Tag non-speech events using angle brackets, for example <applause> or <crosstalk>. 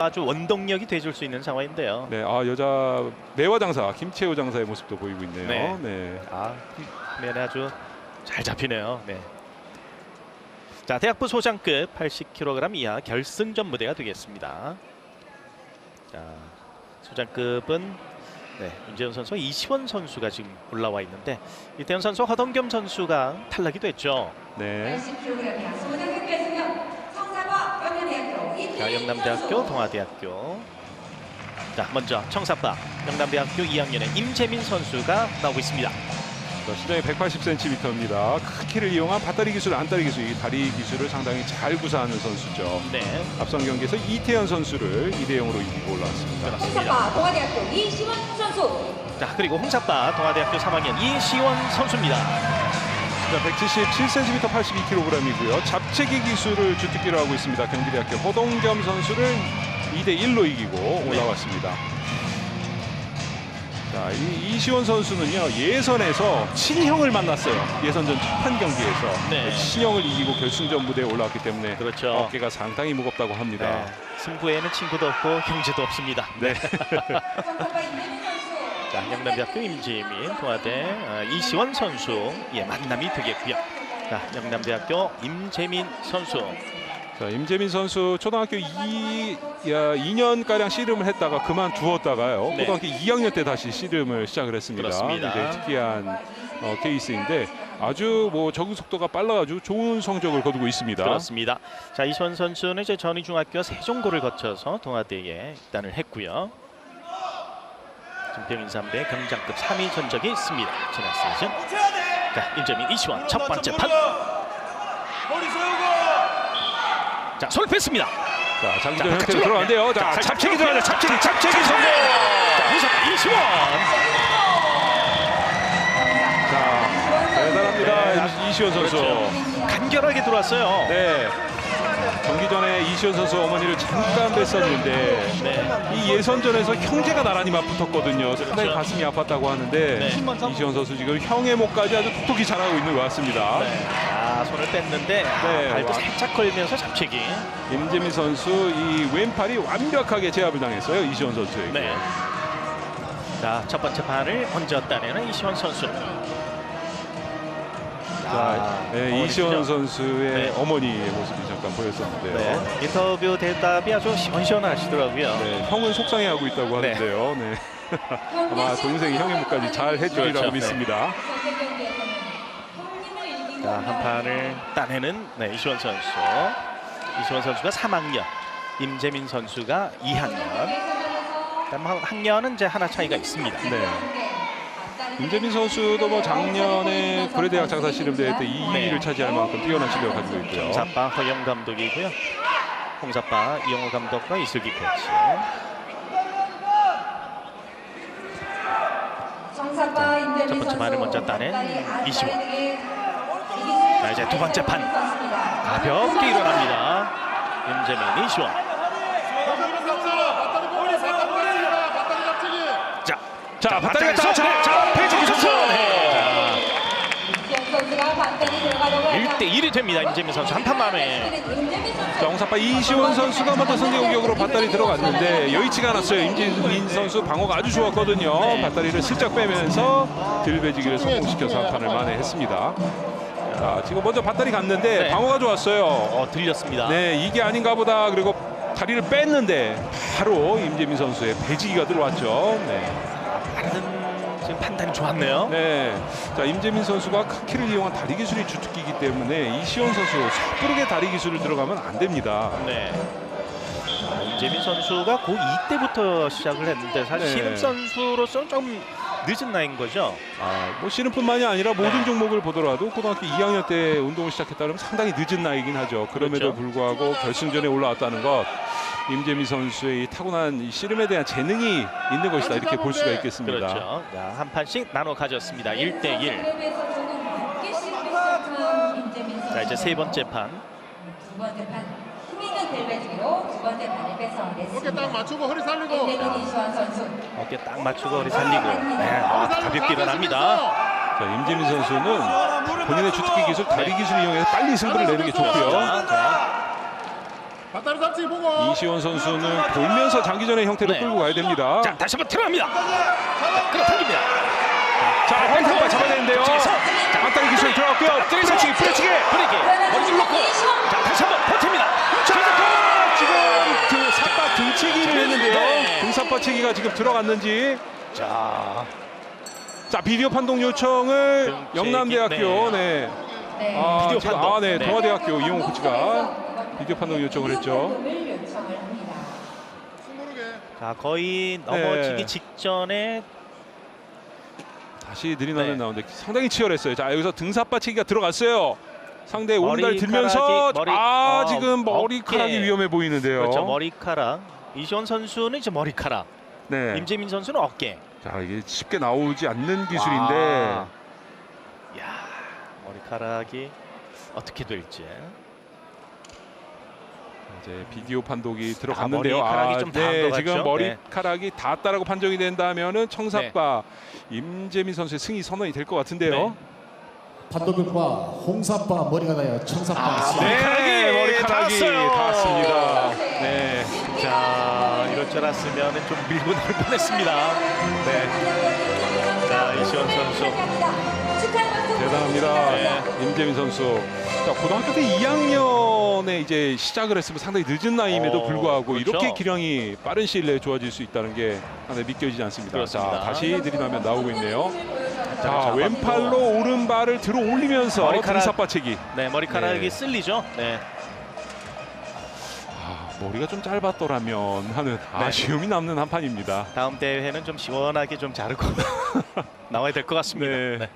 아주 원동력이 돼줄 수 있는 상황인데요. 네, 아 여자 매화 장사 김채호 장사의 모습도 보이고 있네요. 네. 네. 아, 화면에 아주 잘 잡히네요. 네. 자, 대학부 소장급 80kg 이하 결승전 무대가 되겠습니다. 자, 소장급은 네, 윤재현 선수와 이시원 선수가 지금 올라와 있는데 이태현 선수, 허동겸 선수가 탈락이 됐죠. 네. 80kg 소장급 결승전 성사과 영남대학교 자, 영남대학교, 동아대학교. 자, 먼저 청사파 영남대학교 2학년의 임재민 선수가 나오고 있습니다. 자, 시장이 180cm입니다. 큰 키를 이용한 밭다리 기술, 안다리 기술, 이 다리 기술을 상당히 잘 구사하는 선수죠. 네, 앞선 경기에서 이태현 선수를 2대 0으로 이기고 올라왔습니다. 성사과 동아대학교 이시원 선수 자, 그리고 홍사파 동아대학교 3학년 이시원 선수입니다. 자, 177cm 82kg이고요. 잡채기 기술을 주특기로 하고 있습니다. 경기대학교 호동겸 선수를 2대 1로 이기고 올라왔습니다. 자, 이 이시원 선수는요 예선에서 친형을 만났어요. 예선전 첫판 경기에서 네. 친형을 이기고 결승전 무대에 올라왔기 때문에 그렇죠. 어깨가 상당히 무겁다고 합니다. 네, 승부에는 친구도 없고 형제도 없습니다. 네. <laughs> <laughs> 자, 영남대학교 임지민, 동아대 어, 이시원 선수 예 만남이 되겠고요. 자, 영남대학교 임재민 선수. 자, 임재민 선수 초등학교 2, 2년 가량 씨름을 했다가 그만두었다가요. 네. 고등학교 2학년 때 다시 씨름을 시작을 했습니다. 그렇습니다. 굉장히 특이한 어, 케이스인데 아주 뭐 적응 속도가 빨라가지고 좋은 성적을 거두고 있습니다. 그렇습니다. 자, 이시원 선수는 이제 전위중학교 세종고를 거쳐서 동아대에 입단을 했고요. 증평 인삼대 경장급 3위 전적이 있습니다. 지난 시즌. 자, 임재민 이시원 첫 번째 판. 자, 손을 뺐습니다. 자, 자, 장기전 형태로. 들어간대요. 자, 잡채기 들어가죠. 잡채기, 잡채기 성공. 자, 이시원. 이시원 선수. 그렇죠. 간결하게 들어왔어요. 네. 경기 전에 이시원 선수 어머니를 잠깐 뵀었는데 네. 이 예선전에서 형제가 나란히 맞붙었거든요. 상당히 그렇죠. 가슴이 아팠다고 하는데 네. 이시원 선수 지금 형의 목까지 아주 톡톡히 잘하고 있는 것 같습니다. 네. 아, 손을 뺐는데 아, 네, 발도 와. 살짝 걸면서 잡채기. 임재민 선수 이 왼팔이 완벽하게 제압을 당했어요. 이시원 선수에게. 네. 자, 첫 번째 먼저 따내는 이시원 선수. 자, 네, 어머니 이시원. 선수의 네. 어머니의 모습이 잠깐 보였었는데요. 네. 인터뷰 대답이 아주 시원시원하시더라고요. 네, 형은 속상해하고 있다고 네. 하는데요. 네. <laughs> 아마 동생이 형의 목까지 잘 해주리라고 그렇죠. 믿습니다. 자, 한 판을 따내는 네, 이시원 선수. 이시원 선수가 3학년, 임재민 선수가 2학년. 그다음 한- 학년은 이제 하나 차이가 있습니다. 네. 임재민 선수도 뭐 작년에 고려대학 장사 씨름대회 때 2위를 네. 차지할 만큼 뛰어난 실력을 가지고 있고요. 홍사빠 허영 감독이고요. 홍사빠 이영호 감독과 이슬기 코치. 첫 번째 판을 먼저 따낸 이시원. 자 자, 이제 두 번째 판. 가볍게 일어납니다. 임재민 이시원. 자, 자, 바닥에 자, 자, 자, 배지기 선수. 선수가 반대に들어가려고 1대 1이 됩니다. 임재민 선수 한판 만에. 자, 홍사파 이시원 선수가 먼저 상대 공격으로 밧다리 들어갔는데 여의치가 않았어요. 임재민 선수 방어가 아주 좋았거든요. 네. 밧다리를 슬쩍 빼면서 들배지기를 성공시켜서 한 판을 만회했습니다. 자, 지금 먼저 밧다리 갔는데 네. 방어가 좋았어요. 어, 들렸습니다. 네, 이게 아닌가 보다. 그리고 다리를 뺐는데 바로 임재민 선수의 배지기가 들어왔죠. 네. 판단이 좋았네요. 네. 자, 임재민 선수가 큰 키를 이용한 다리 기술이 주특기이기 때문에 이시원 선수 섣부르게 다리 기술을 들어가면 안 됩니다. 네. 자, 임재민 선수가 고2 때부터 시작을 했는데 사실 네. 신흥 선수로서 좀 늦은 나이인 거죠. 아, 뭐 씨름뿐만이 아니라 모든 네. 종목을 보더라도 고등학교 2학년 때 운동을 시작했다 그러면 상당히 늦은 나이긴 하죠. 그럼에도 그렇죠. 불구하고 결승전에 올라왔다는 것 임재민 선수의 이 타고난 이 씨름에 대한 재능이 있는 것이다 이렇게 볼 수가 있겠습니다. 그렇죠. 자, 한 판씩 나눠 가졌습니다. 1대 1. 그룹에서 조금 늦게 시작한 임재민 선수 자, 이제 세 번째 판. 두 번째 판 힘있는 들배지기로 두 번째 판을 어깨 뺏어냈습니다 딱 맞추고 허리 살리고 임재민 이시원 선수 어깨 딱 맞추고 허리 살리고. 네, 아, 가볍게 일어납니다. 자, 임재민 선수는 본인의 주특기 기술, 다리 기술을 이용해서 빨리 승부를 내는 게 좋고요. 자. 이시원 선수는 돌면서 장기전의 형태로 네. 끌고 가야 됩니다. 자 다시 한번 들어갑니다. 자, 끌어당깁니다. 자, 잡아야 되는데요. 쪽에서 자, 앞다리 기술 들어갔고요. 뿌려치기, 뿌려치기. 브레이크 머리 좀 놓고 자 다시 한번 버팁니다. 자, 지금 그 삿바 등치기를 했는데요. 네. 등삿바치기가 지금 들어갔는지. 자 자, 비디오 판독 요청을 영남대학교 네. 네. 아, 비디오 지금, 판독. 아, 네. 네. 동아대학교 이용호 코치가 비디오 판독 요청을 했죠. 을 요청을. 모르게. 자 거의 네. 넘어지기 직전에 다시 느리나는 네. 나오는데 상당히 치열했어요. 자, 여기서 등삿바치기가 들어갔어요. 상대 오른발 들면서 머리- 아, 어, 지금 머리카락이 어깨. 위험해 보이는데요. 그렇죠 머리카락 이시원 선수는 이제 머리카락 네. 임재민 선수는 어깨. 자, 이게 쉽게 나오지 않는 기술인데 와. 야 머리카락이 어떻게 될지. 이제 비디오 판독이 들어갔는데요. 아, 머리카락이 좀 닿은 네, 것 지금 같죠? 머리카락이 닿았다라고 판정이 된다면은 청사빠 임재민 선수의 승리 선언이 될 것 같은데요. 네. 판도백과 홍사빠 머리가 나요. 청사빠. 아, 네. 머리카락이 머리카락이 닿았어요. 닿았습니다. 네. 자 이럴 줄 알았으면 좀 밀고 나올 뻔했습니다. 네. 자 이시원 선수. 대단합니다. 네. 임재민 선수. 자, 고등학교 때 2학년에 이제 시작을 했으면 상당히 늦은 나이임에도 어, 불구하고 그렇죠. 이렇게 기량이 빠른 시일 내에 좋아질 수 있다는 게 상당히 믿겨지지 않습니다. 그렇습니다. 자, 다시 느리나면 나오고 있네요. 자, 잡았고. 왼팔로 오른발을 들어 올리면서 머리카락. 등삿바치기. 네 머리카락이 네. 쓸리죠. 네. 아, 머리가 좀 짧았더라면 하는 아쉬움이 남는 한 판입니다. 다음 대회는 좀 시원하게 좀 자르고 <laughs> 나와야 될 것 같습니다. 네. 네.